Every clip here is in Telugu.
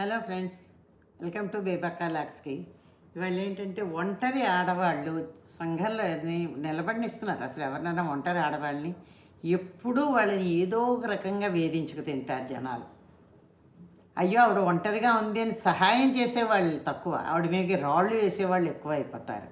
Hello friends welcome to Bebakka లాక్స్కి ఇవాళ ఏంటంటే ఒంటరి ఆడవాళ్ళు సంఘంలో నిలబడినిస్తున్నారు. అసలు ఎవరినైనా ఒంటరి ఆడవాళ్ళని ఎప్పుడూ వాళ్ళని ఏదో ఒక రకంగా వేధించుకు తింటారు జనాలు. అయ్యో ఆవిడ ఒంటరిగా ఉంది అని సహాయం చేసేవాళ్ళు తక్కువ. ఆవిడ మీదకి రాళ్ళు వేసేవాళ్ళు ఎక్కువ అయిపోతారు.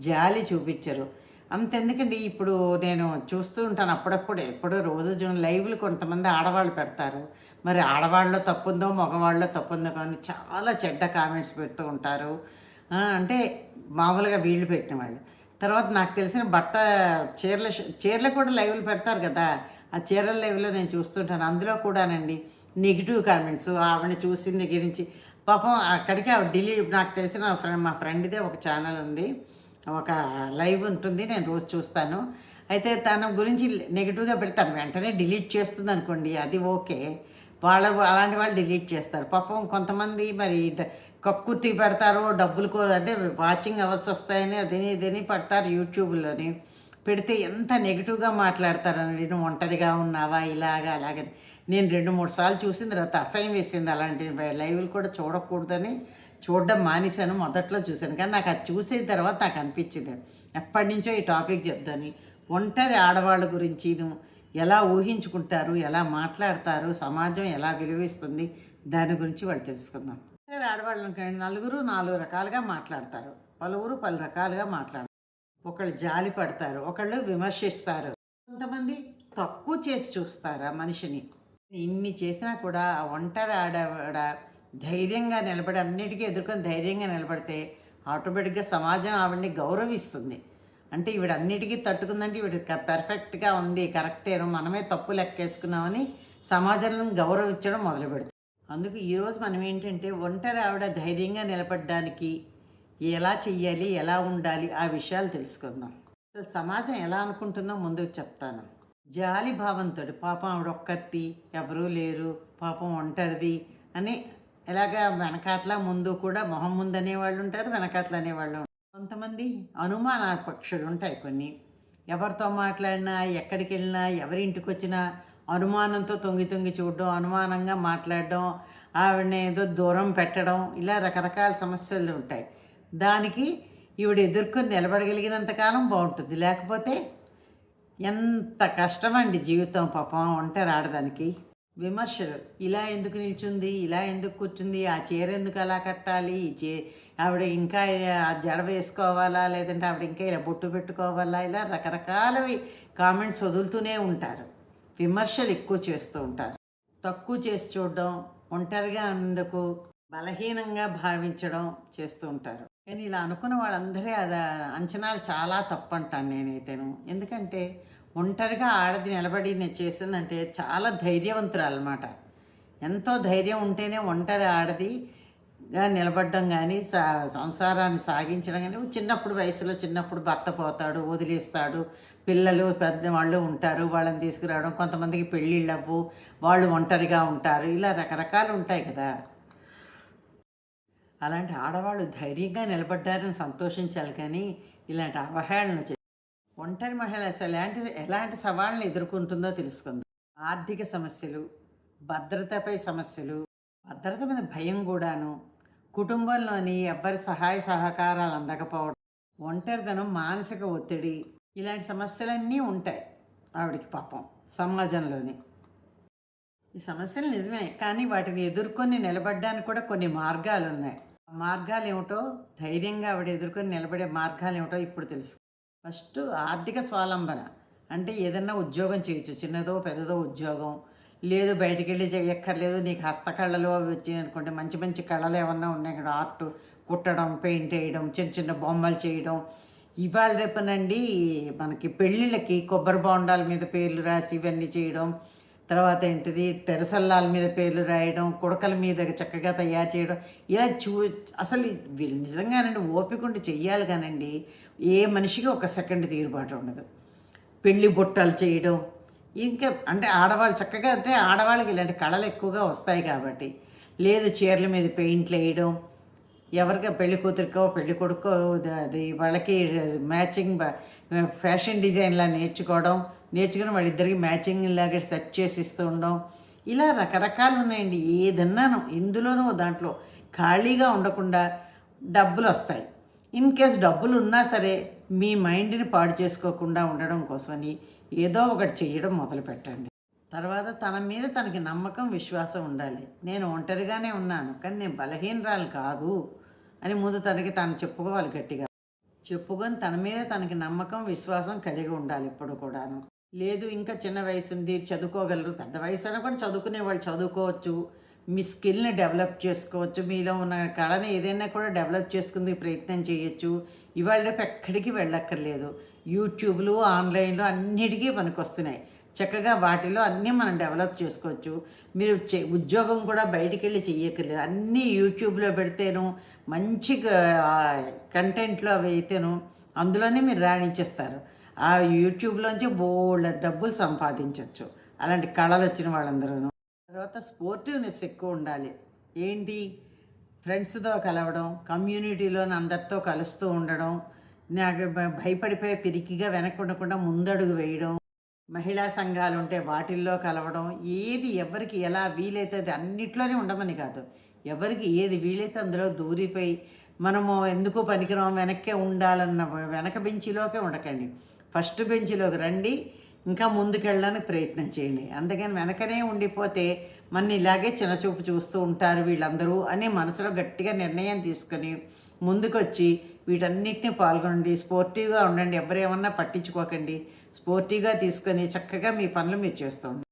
జాలి చూపించరు. అంతెందుకండి ఇప్పుడు నేను చూస్తూ ఉంటాను అప్పుడప్పుడు. ఎప్పుడో రోజు జూన్ లైవ్లు కొంతమంది ఆడవాళ్ళు పెడతారు. మరి ఆడవాళ్ళలో తప్పుందో మగవాళ్ళలో తప్పుందో కానీ చాలా చెడ్డ కామెంట్స్ పెడుతూ ఉంటారు. అంటే మామూలుగా వీళ్ళు పెట్టిన వాళ్ళు. తర్వాత నాకు తెలిసిన బట్ట చీరల చీరలు కూడా లైవ్లు పెడతారు కదా. ఆ చీరల లైవ్లో నేను చూస్తుంటాను అందులో కూడానండి నెగిటివ్ కామెంట్స్ ఆవిడని చూసింది గురించి. పాపం అక్కడికి ఆవిడ డిలీట్ నాకు తెలిసిన ఫ్రెండ్ మా ఫ్రెండ్దే ఒక ఛానల్ ఉంది. ఒక లైవ్ ఉంటుంది నేను రోజు చూస్తాను. అయితే తన గురించి నెగిటివ్గా పెడతాను వెంటనే డిలీట్ చేస్తుంది అనుకోండి అది ఓకే. వాళ్ళ అలాంటి వాళ్ళు డిలీట్ చేస్తారు. పాపం కొంతమంది మరి కక్కుర్తి పెడతారు డబ్బులు అంటే వాచింగ్ అవర్స్ వస్తాయని అదని ఇదని పెడతారు యూట్యూబ్లోని. పెడితే ఎంత నెగిటివ్గా మాట్లాడతారని నేను ఒంటరిగా ఉన్నావా ఇలాగా అలాగే నేను రెండు మూడు సార్లు చూసిన తర్వాత అసహ్యం వేసింది అలాంటి లైవ్లు కూడా చూడకూడదని చూడడం మానేశాను మొదట్లో చూశాను. కానీ నాకు అది చూసిన తర్వాత నాకు అనిపించింది. ఎప్పటి నుంచో ఈ టాపిక్ చెప్తాను. ఒంటరి ఆడవాళ్ళ గురించి ఎలా ఊహించుకుంటారు ఎలా మాట్లాడతారు సమాజం ఎలా విలువిస్తుంది దాని గురించి వాళ్ళు తెలుసుకుందాం. ఒంటరి ఆడవాళ్ళు నలుగురు నాలుగు రకాలుగా మాట్లాడతారు. పలువురు పలు రకాలుగా మాట్లాడతారు. ఒకళ్ళు జాలి పడతారు ఒకళ్ళు విమర్శిస్తారు. కొంతమంది తక్కువ చేసి చూస్తారు ఆ మనిషిని? ఇన్ని చేసినా కూడా ఆ ఒంటరి ఆడవాడ ధైర్యంగా నిలబడి అన్నిటికీ ఎదుర్కొని ధైర్యంగా నిలబడితే ఆటోమేటిక్గా సమాజం ఆవిడని గౌరవిస్తుంది. అంటే ఈవిడ అన్నిటికీ తట్టుకుందంటే ఈవిడ పర్ఫెక్ట్గా ఉంది కరెక్టేను మనమే తప్పు లెక్కేసుకున్నామని సమాజంలో గౌరవించడం మొదలు పెడుతుంది. అందుకు ఈరోజు మనం ఏంటంటే ఒంటరి ఆవిడ ధైర్యంగా నిలబడడానికి ఎలా చెయ్యాలి ఎలా ఉండాలి ఆ విషయాలు తెలుసుకుందాం. అసలు సమాజం ఎలా అనుకుంటుందో ముందుకు చెప్తాను. జాలి భావంతో పాపం ఆవిడ ఒక్కటి ఎవరూ లేరు పాపం ఒంటరిది అని ఇలాగ వెనకాతల ముందు కూడా మొహం ముందు అనేవాళ్ళు ఉంటారు వెనకాతల అనేవాళ్ళు కొంతమంది అనుమాన పక్షులు ఉంటాయి కొన్ని. ఎవరితో మాట్లాడినా ఎక్కడికి వెళ్ళినా ఎవరి ఇంటికి వచ్చినా అనుమానంతో తొంగి తొంగి చూడడం అనుమానంగా మాట్లాడడం ఆవిడని ఏదో దూరం పెట్టడం ఇలా రకరకాల సమస్యలు ఉంటాయి. దానికి ఈవిడ ఎదుర్కొని నిలబడగలిగినంతకాలం బాగుంటుంది. లేకపోతే ఎంత కష్టమండి జీవితం పాపం. ఉంటే ఆడదానికి. విమర్శలు. ఇలా ఎందుకు నిల్చుంది? ఇలా ఎందుకు కూర్చుంది? ఆ చీర ఎందుకు అలా కట్టాలి? ఈ చే ఆవిడ ఇంకా ఆ జడ వేసుకోవాలా? లేదంటే ఆవిడ ఇంకా ఇలా బొట్టు పెట్టుకోవాలా? ఇలా రకరకాలవి కామెంట్స్ వదులుతూనే ఉంటారు. విమర్శలు ఎక్కువ చేస్తూ ఉంటారు. తక్కువ చేసి చూడడం ఒంటరిగా అందుకు బలహీనంగా భావించడం చేస్తూ ఉంటారు. కానీ ఇలా అనుకున్న వాళ్ళందరి అది అంచనాలు చాలా తప్పు అంటాను నేనైతేను. ఎందుకంటే ఒంటరిగా ఆడది నిలబడి చేసిందంటే చాలా ధైర్యవంతురాలు అనమాట ఎంతో ధైర్యం ఉంటేనే ఒంటరి ఆడదిగా నిలబడడం కానీ సా సంసారాన్ని సాగించడం కానీ చిన్నప్పుడు వయసులో చిన్నప్పుడు భర్త పోతాడు వదిలేస్తాడు పిల్లలు పెద్ద వాళ్ళు ఉంటారు వాళ్ళని తీసుకురావడం కొంతమందికి పెళ్ళిళ్ళు అవ్వు వాళ్ళు ఒంటరిగా ఉంటారు ఇలా రకరకాలు ఉంటాయి కదా. అలాంటి ఆడవాళ్ళు ధైర్యంగా నిలబడ్డారని సంతోషించాలి కానీ ఇలాంటి అవహేళన ఒంటరి మహిళ అసలు ఎలాంటి ఎలాంటి సవాళ్ళని ఎదుర్కొంటుందో తెలుసుకుందాం. ఆర్థిక సమస్యలు భద్రతపై సమస్యలు భద్రత మీద భయం కూడాను కుటుంబంలోని ఎవ్వరి సహాయ సహకారాలు అందకపోవడం ఒంటరితనం మానసిక ఒత్తిడి ఇలాంటి సమస్యలన్నీ ఉంటాయి ఆవిడకి పాపం సమాజంలోని. ఈ సమస్యలు నిజమే కానీ వాటిని ఎదుర్కొని నిలబడడానికి కూడా కొన్ని మార్గాలు ఉన్నాయి ఆ మార్గాలు ఏమిటో ధైర్యంగా ఆవిడ ఎదుర్కొని నిలబడే మార్గాలు ఏమిటో ఇప్పుడు తెలుసు ఫస్ట్ ఆర్థిక స్వావలంబన అంటే ఏదన్నా ఉద్యోగం చేయొచ్చు. చిన్నదో పెద్దదో ఉద్యోగం. లేదు బయటికి వెళ్ళి చేయక్కర్లేదు నీకు హస్తకళలు అవి వచ్చాయి మంచి మంచి కళలు ఏమన్నా ఉన్నాయి కదా. ఆర్ట్ కుట్టడం పెయింట్ వేయడం చిన్న చిన్న బొమ్మలు చేయడం. ఇవాళ రేపనండి మనకి పెళ్ళిళ్ళకి కొబ్బరి బొండాల మీద పేర్లు రాసి ఇవన్నీ చేయడం. తర్వాత ఏంటిది? టెరసల్లాల మీద పేర్లు రాయడం కుడకల మీద చక్కగా తయారు చేయడం ఇలా చూ అసలు వీళ్ళు నిజంగానండి ఓపిక ఉండి చెయ్యాలి కానండి. ఏ మనిషికి ఒక సెకండ్ తీరుబాటు ఉండదు. పెళ్ళి బుట్టలు చేయడం ఇంకా అంటే ఆడవాళ్ళు చక్కగా అంటే ఆడవాళ్ళకి ఇలాంటి కళలు ఎక్కువగా వస్తాయి కాబట్టి. లేదు చీరల మీద పెయింట్లు వేయడం ఎవరికి పెళ్ళి కూతురికో పెళ్ళి కొడుకో అది వాళ్ళకి మ్యాచింగ్ ఫ్యాషన్ డిజైన్లా నేర్చుకోవడం నేర్చుకుని వాళ్ళిద్దరికి మ్యాచింగ్ లాగా సెట్ చేసి ఇస్తూ ఉండడం. ఇలా రకరకాలు ఉన్నాయండి. ఏదన్నాను ఇందులోనూ దాంట్లో ఖాళీగా ఉండకుండా డబ్బులు వస్తాయి. ఇన్ కేస్ డబ్బులు ఉన్నా సరే మీ మైండ్ని పాడు చేసుకోకుండా ఉండడం కోసమని ఏదో ఒకటి చేయడం మొదలు పెట్టండి. తర్వాత తన మీద తనకి నమ్మకం విశ్వాసం ఉండాలి. నేను ఒంటరిగానే ఉన్నాను కానీ నేను బలహీనరాలు కాదు అని ముందు తనకి తాను చెప్పుకోవాలి గట్టిగా. చెప్పుకొని తన మీద తనకి నమ్మకం విశ్వాసం కలిగి ఉండాలి ఇప్పుడు కూడాను. లేదు ఇంకా చిన్న వయసు ఉంది చదువుకోగలరు. పెద్ద వయసు అయినా కూడా చదువుకునే వాళ్ళు చదువుకోవచ్చు. మీ స్కిల్ని డెవలప్ చేసుకోవచ్చు. మీలో ఉన్న కళని ఏదైనా కూడా డెవలప్ చేసుకుంది ప్రయత్నం చేయొచ్చు. ఇవాళ రేపు ఎక్కడికి వెళ్ళక్కర్లేదు. యూట్యూబ్లు ఆన్లైన్లో అన్నిటికీ మనకు వస్తున్నాయి చక్కగా వాటిలో అన్నీ మనం డెవలప్ చేసుకోవచ్చు. మీరు చే ఉద్యోగం కూడా బయటికి వెళ్ళి చేయక్కర్లేదు అన్నీ యూట్యూబ్లో పెడితేను మంచి కంటెంట్లో అవి అయితేను అందులోనే మీరు రాణించేస్తారు. ఆ యూట్యూబ్లోంచి బోల్డ్ డబ్బులు సంపాదించవచ్చు అలాంటి కళలు వచ్చిన వాళ్ళందరూ తర్వాత స్పోర్టివ్నెస్ ఎక్కువ ఉండాలి. ఏంటి? ఫ్రెండ్స్తో కలవడం కమ్యూనిటీలోని అందరితో కలుస్తూ ఉండడం నాకు భ- భయపడిపోయి పిరికిగా వెనక్కి ఉండకుండా ముందడుగు వేయడం మహిళా సంఘాలు ఉంటే వాటిల్లో కలవడం ఏది ఎవరికి ఎలా వీలైతే అది అన్నిట్లోనే ఉండమని కాదు. ఎవరికి ఏది వీలైతే అందులో దూరిపోయి మనము ఎందుకు పనికిరాం వెనక్కే ఉండాలన్న వెనక బెంచిలోకే ఉండకండి. ఫస్ట్ బెంచ్లోకి రండి ఇంకా ముందుకెళ్ళడానికి ప్రయత్నం చేయండి. అందుకని వెనకనే ఉండిపోతే మన ఇలాగే చిన్నచూపు చూస్తూ ఉంటారు వీళ్ళందరూ అని మనసులో గట్టిగా నిర్ణయం తీసుకొని ముందుకొచ్చి వీటన్నిటిని పాల్గొనండి. స్పోర్టివ్గా ఉండండి. ఎవరేమన్నా పట్టించుకోకండి. స్పోర్టివ్గా తీసుకొని చక్కగా మీ పనులు మీరు చేస్తూ ఉండండి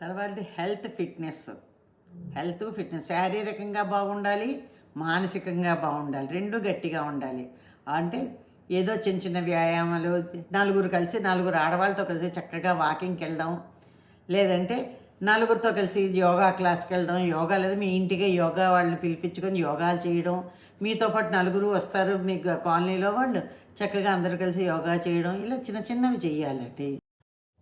తర్వాత హెల్త్ ఫిట్నెస్. Health fitness. శారీరకంగా బాగుండాలి మానసికంగా బాగుండాలి. రెండు గట్టిగా ఉండాలి. అంటే ఏదో చిన్న చిన్న వ్యాయామాలు నలుగురు కలిసి నలుగురు ఆడవాళ్ళతో కలిసి చక్కగా వాకింగ్కి వెళ్ళడం లేదంటే నలుగురితో కలిసి యోగా క్లాస్కి వెళ్ళడం యోగా లేదా మీ ఇంటికే యోగా వాళ్ళని పిలిపించుకొని యోగాలు చేయడం మీతో పాటు నలుగురు వస్తారు మీ కాలనీలో వాళ్ళు చక్కగా అందరూ కలిసి యోగా చేయడం ఇలా చిన్న చిన్నవి చేయాలండి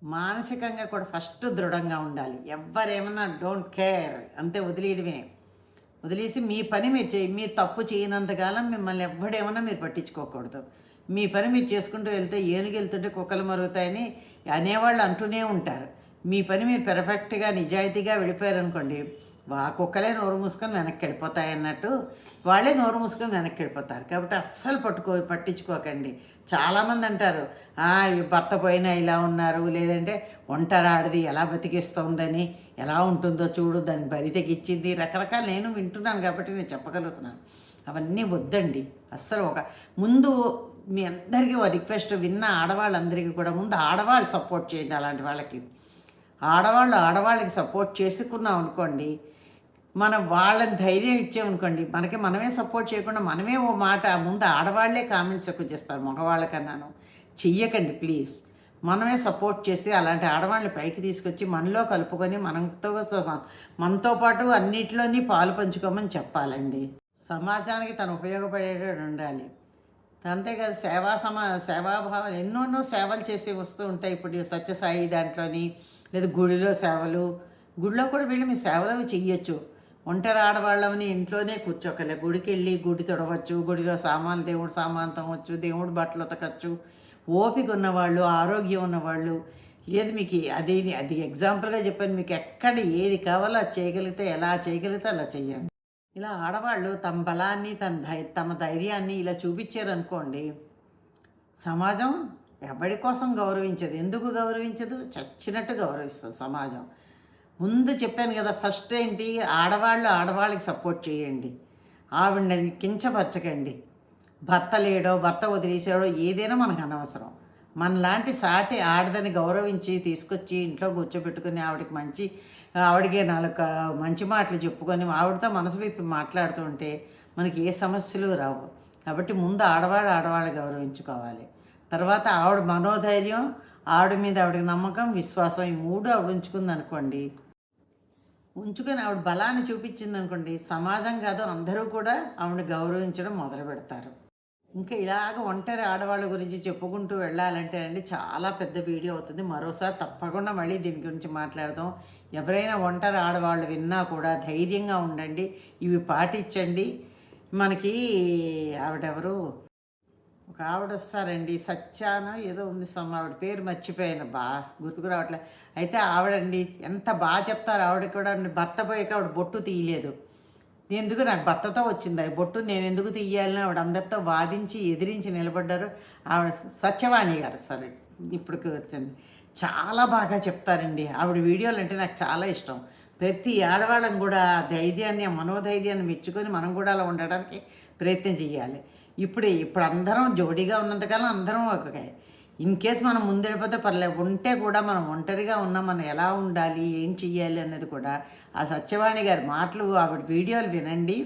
మానసికంగా కూడా ఫస్ట్ దృఢంగా ఉండాలి. ఎవరేమన్నా డోంట్ కేర్ అంతే వదిలేయడమే. వదిలేసి మీ పని మీరు చేయి మీరు తప్పు చేయనంతకాలం మిమ్మల్ని ఎవడేమన్నా మీరు పట్టించుకోకూడదు. మీ పని మీరు చేసుకుంటూ వెళ్తే ఏనుగు వెళ్తుంటే కుక్కలు మరుగుతాయని అనేవాళ్ళు అంటూనే ఉంటారు. మీ పని మీరు పెర్ఫెక్ట్గా నిజాయితీగా వెళ్ళిపోయారనుకోండి వా కుక్కలే నోరు మూసుకొని వెనక్కి వెళ్ళిపోతాయి అన్నట్టు వాళ్ళే నోరు మూసుకొని వెనక్కి వెళ్ళిపోతారు. కాబట్టి అస్సలు పట్టుకో పట్టించుకోకండి. చాలామంది అంటారు భర్త పోయినా ఇలా ఉన్నారు లేదంటే ఒంటరాడిది ఎలా బతికిస్తోందని ఎలా ఉంటుందో చూడు దాన్ని బరి తెగిచ్చింది. రకరకాల నేను వింటున్నాను కాబట్టి నేను చెప్పగలుగుతున్నాను. అవన్నీ వద్దండి. అస్సలు ఒక ముందు మీ అందరికీ ఓ రిక్వెస్ట్ విన్న ఆడవాళ్ళందరికీ కూడా ముందు ఆడవాళ్ళు సపోర్ట్ చేయండి అలాంటి వాళ్ళకి. ఆడవాళ్ళు ఆడవాళ్ళకి సపోర్ట్ చేసుకున్నాం అనుకోండి మనం వాళ్ళని ధైర్యం ఇచ్చామనుకోండి మనకి మనమే సపోర్ట్ చేయకుండా మనమే ఓ మాట ముందు ఆడవాళ్ళే కామెంట్స్ ఎక్కువ చేస్తారు మగవాళ్ళకన్నాను. చెయ్యకండి ప్లీజ్. మనమే సపోర్ట్ చేసి అలాంటి ఆడవాళ్ళని పైకి తీసుకొచ్చి మనలో కలుపుకొని మనతో మనతో పాటు అన్నిటిలోని పాలు పంచుకోమని చెప్పాలండి. సమాజానికి తను ఉపయోగపడేటట్టు ఉండాలి. అంతేకాదు సేవా సమా సేవాభావం ఎన్నోన్నో సేవలు చేసి వస్తూ ఉంటాయి. ఇప్పుడు సత్యసాయి దాంట్లోని లేదా గుడిలో సేవలు. గుడిలో కూడా వీళ్ళు మీ సేవలు అవి చెయ్యొచ్చు. ఒంటరి ఆడవాళ్ళమని ఇంట్లోనే కూర్చోకలే. గుడికి వెళ్ళి గుడి తొడవచ్చు గుడిలో సామాన్లు దేవుడు సామాన్ తవ్వచ్చు దేవుడు బట్టలు ఉతకచ్చు. ఓపిక ఉన్నవాళ్ళు ఆరోగ్యం ఉన్నవాళ్ళు. లేదు మీకు అది అది ఎగ్జాంపుల్గా చెప్పాను మీకు ఎక్కడ ఏది కావాలో అది చేయగలిగితే ఎలా చేయగలిగితే అలా చెయ్యండి. ఇలా ఆడవాళ్ళు తమ బలాన్ని తన ధై తమ ధైర్యాన్ని ఇలా చూపించారనుకోండి సమాజం ఎవరి కోసం గౌరవించదు? ఎందుకు గౌరవించదు? చచ్చినట్టు గౌరవిస్తుంది సమాజం. ముందు చెప్పాను కదా ఫస్ట్ ఏంటి? ఆడవాళ్ళు ఆడవాళ్ళకి సపోర్ట్ చేయండి. ఆవిడని కించపరచకండి. భర్త లేడో భర్త వదిలేసాడో ఏదైనా మనకు అనవసరం. మనలాంటి సాటి ఆడదని గౌరవించి తీసుకొచ్చి ఇంట్లో కూర్చోబెట్టుకుని ఆవిడకి మంచి ఆవిడకి నాలుగు మంచి మాటలు చెప్పుకొని ఆవిడతో మనసు విప్పి మాట్లాడుతుంటే మనకి ఏ సమస్యలు రావు. కాబట్టి ముందు ఆడవాళ్ళు ఆడవాళ్ళు గౌరవించుకోవాలి. తర్వాత ఆవిడ మనోధైర్యం ఆవిడ మీద ఆవిడకి నమ్మకం విశ్వాసం ఈ మూడు ఆవిడ ఉంచుకుంది అనుకోండి. ఉంచుకొని ఆవిడ బలాన్ని చూపించింది అనుకోండి సమాజం కాదు అందరూ కూడా ఆవిడ గౌరవించడం మొదలు పెడతారు ఇంకా ఇలాగ ఒంటరి ఆడవాళ్ళ గురించి చెప్పుకుంటూ వెళ్ళాలంటే అండి చాలా పెద్ద వీడియో అవుతుంది. మరోసారి తప్పకుండా మళ్ళీ దీని గురించి మాట్లాడదాం. ఎవరైనా ఒంటరి ఆడవాళ్ళు విన్నా కూడా ధైర్యంగా ఉండండి. ఇవి పాటించండి. మనకి ఆవిడెవరు? ఒక ఆవిడ వస్తారండి. సత్యాన ఏదో ఉంది సమ్మ ఆవిడ పేరు మర్చిపోయాను. బా గుర్తుకు రావట్లే. అయితే ఆవిడండి ఎంత బాగా చెప్తారు. ఆవిడ కూడా భర్త పోయాక ఆవిడ బొట్టు తీయలేదు. ఎందుకు నాకు భర్తతో వచ్చింది? ఆ బొట్టు నేను ఎందుకు తీయాలని ఆవిడ అందరితో వాదించి ఎదిరించి నిలబడ్డారు. ఆవిడ సత్యవాణి గారు. సరే ఇప్పటికి వచ్చింది. చాలా బాగా చెప్తారండి. ఆవిడ వీడియోలు అంటే నాకు చాలా ఇష్టం. ప్రతి ఆడవాళ్ళం కూడా ధైర్యాన్ని మనోధైర్యాన్ని మెచ్చుకొని మనం కూడా అలా ఉండడానికి ప్రయత్నం చేయాలి. ఇప్పుడు ఇప్పుడు అందరం జోడీగా ఉన్నంతకాలం అందరం ఒక ఇన్ కేస్ మనం ముందెడిపోతే పర్లేదు ఉంటే కూడా మనం ఒంటరిగా ఉన్నా మనం ఎలా ఉండాలి ఏం చెయ్యాలి అన్నది కూడా ఆ సత్యవాణి గారి మాటలు ఆవిడ వీడియోలు వినండి.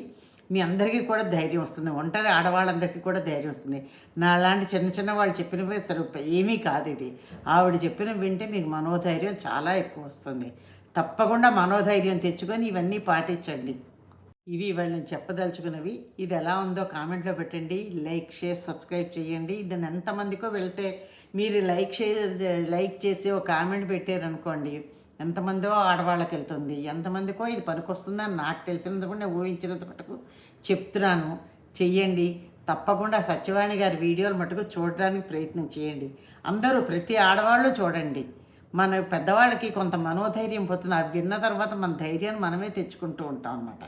మీ అందరికీ కూడా ధైర్యం వస్తుంది. ఒంటరి ఆడవాళ్ళందరికీ కూడా ధైర్యం వస్తుంది. నా లాంటి చిన్న చిన్న వాళ్ళు చెప్పినవి అసలు ఏమీ కాదు ఇది. ఆవిడ చెప్పిన వింటే మీకు మనోధైర్యం చాలా ఎక్కువ వస్తుంది. తప్పకుండా మనోధైర్యం తెచ్చుకొని ఇవన్నీ పాటించండి. ఇవి ఇవాళ నేను చెప్పదలుచుకున్నవి. ఇది ఎలా ఉందో కామెంట్లో పెట్టండి. లైక్ షేర్ సబ్స్క్రైబ్ చేయండి. ఇది ఎంతమందికో వెళ్తే మీరు లైక్ షేర్ లైక్ చేసి ఒక కామెంట్ పెట్టారనుకోండి ఎంతమందో ఆడవాళ్ళకి వెళ్తుంది. ఎంతమందికో ఇది పనికొస్తుందని నాకు తెలిసినంత కూడా నేను ఊహించినంత మటుకు చెప్తున్నాను. చెయ్యండి. తప్పకుండా సత్యవాణి గారి వీడియోలు మటుకు చూడడానికి ప్రయత్నం చేయండి. అందరూ ప్రతి ఆడవాళ్ళు చూడండి. మన పెద్దవాళ్ళకి కొంత మనోధైర్యం పోతుంది. అవి విన్న తర్వాత మన ధైర్యాన్ని మనమే తెచ్చుకుంటూ ఉంటాం అన్నమాట.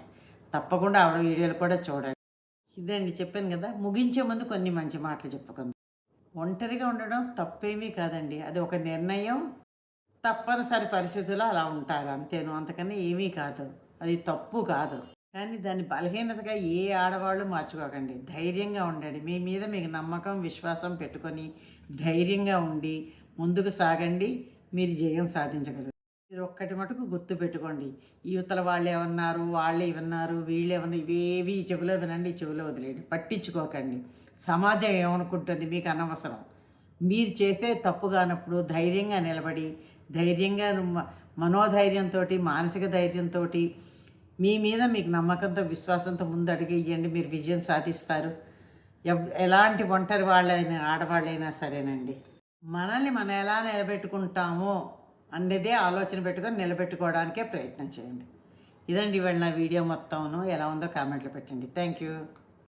తప్పకుండా ఆవిడ వీడియోలు కూడా చూడండి. ఇదండి చెప్పాను కదా ముగించే ముందు కొన్ని మంచి మాటలు చెప్పుకుందాం. ఒంటరిగా ఉండడం తప్పేమీ కాదండి. అది ఒక నిర్ణయం. తప్పనిసరి పరిస్థితుల్లో అలా ఉంటారు. అంతేను. అంతకన్నా ఏమీ కాదు. అది తప్పు కాదు. కానీ దాన్ని బలహీనతగా ఏ ఆడవాళ్ళు మార్చుకోకండి. ధైర్యంగా ఉండండి. మీ మీద మీకు నమ్మకం విశ్వాసం పెట్టుకొని ధైర్యంగా ఉండి ముందుకు సాగండి. మీరు జయం సాధించగలరు. మీరు ఒక్కటి మటుకు గుర్తు పెట్టుకోండి. యువతల వాళ్ళు ఏమన్నారు? వాళ్ళే ఇవన్నారు వీళ్ళు ఏమన్నారు? ఇవేవి చెవిలో వినండి. చెవిలో వదిలేయండి. పట్టించుకోకండి. సమాజం ఏమనుకుంటుంది? మీకు అనవసరం. మీరు చేసే తప్పు కానప్పుడు ధైర్యంగా నిలబడి ధైర్యంగా మనోధైర్యంతో మానసిక ధైర్యంతో మీ మీద మీకు నమ్మకంతో విశ్వాసంతో ముందు అడిగేయండి. మీరు విజయం సాధిస్తారు. ఎవ్- ఎలాంటి ఒంటరి వాళ్ళైనా ఆడవాళ్ళైనా సరేనండి. మనల్ని మనం ఎలా నిలబెట్టుకుంటామో అన్నదే ఆలోచన పెట్టుకొని నిలబెట్టుకోవడానికే ప్రయత్నం చేయండి. ఇదండి ఇవాళ నా వీడియో మొత్తంను ఎలా ఉందో కామెంట్లో పెట్టండి. Thank you.